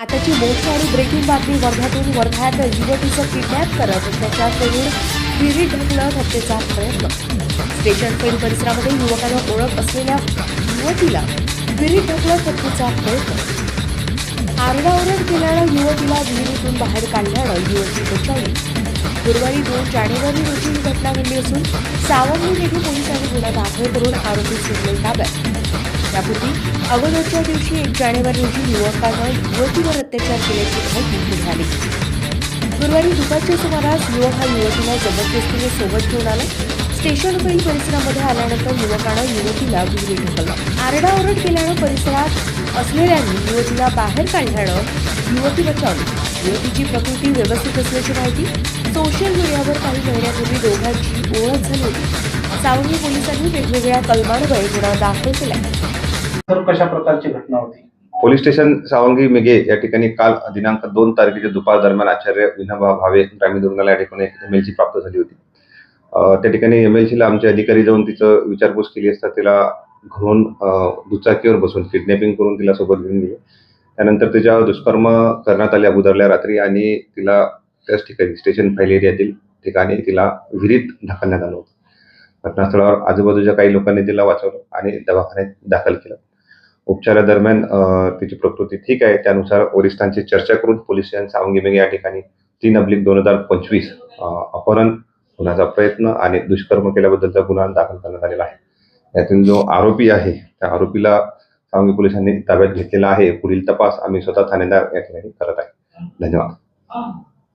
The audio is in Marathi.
आताची मोठी आणि ब्रेकिंग बातमी वर्ध्यातून वर्ध्यात युवतीचं किडनॅप करत त्याच्याकडून विहिरीत ढकलत हत्येचा प्रयत्न. स्टेशन पेन परिसरामध्ये युवकाला ओळख असलेल्या युवतीला विहिरीत ढकलत हत्येचा प्रयत्न. आरडाओरड केल्यानं युवतीला विहिरीतून बाहेर काढल्यानं युवती बचावली. गुरुवारी दोन जानेवारी रोजी ही घटना घडली असून सावंगी येथे पोलिसांनी गुन्हा दाखल करून आरोपी सुटले ताब्यात. त्यापूर्वी अगोदरच्या दिवशी एक जानेवारी रोजी युवकानं युवतीवर अत्याचार केल्याची माहिती मिळाली गुरुवारी दुपारच्या सुमारास युवक हा युवतीला जबरदस्तीने सोबत घेऊन आला. स्टेशन परिसरामध्ये आल्यानंतर युवकानं युवतीला विहिरीत ढकललं. आरडाओरड केल्यानं परिसरात असलेल्यांनी युवतीला बाहेर काढल्यानं युवती बचावली. युवतीची प्रकृती व्यवस्थित असल्याची माहिती सोशल मीडियावर काही महिन्यापूर्वी दोघांची ओळख झाली होती. सावंगी पोलिसांनी वेगवेगळ्या कलमांवर गुन्हा दाखल केला. तर कशा प्रकारची घटना होती? पोलीस स्टेशन सावंगी मेघे या ठिकाणी काल दिनांक दोन तारखेच्या दुपार दरम्यान आचार्य विनोबा भावे ग्रामीण रुग्णालय या ठिकाणी एम एल सी प्राप्त झाली होती. त्या ठिकाणी एम एल सीला आमचे अधिकारी जाऊन तिचं विचारपूस केली असता तिला घरून दुचाकीवर बसून किडनॅपिंग करून तिला सोबत घेऊन गेले. त्यानंतर तिच्यावर दुष्कर्म करण्यात आले अगोदरल्या रात्री आणि तिला त्याच ठिकाणी स्टेशन फाईल एरियातील ठिकाणी तिला विहिरीत ढकलण्यात आलं होतं. घटनास्थळावर आजूबाजूच्या काही लोकांनी तिला वाचवलं आणि दवाखान्यात दाखल केलं. उपचारादरम्यान तिची प्रकृती ठीक आहे. त्यानुसार वरिष्ठांची चर्चा करून पोलीस स्टेशन सावंगी या ठिकाणी. तीन अब्लिक दोन हजार पंचवीस अपहरण होण्याचा प्रयत्न आणि दुष्कर्म केल्याबद्दलचा गुन्हा दाखल करण्यात आलेला आहे. यातील जो आरोपी आहे त्या आरोपीला सावंगी पोलिसांनी ताब्यात घेतलेला आहे. पुढील तपास आम्ही स्वतः ठाणेदार या ठिकाणी करत आहे. धन्यवाद.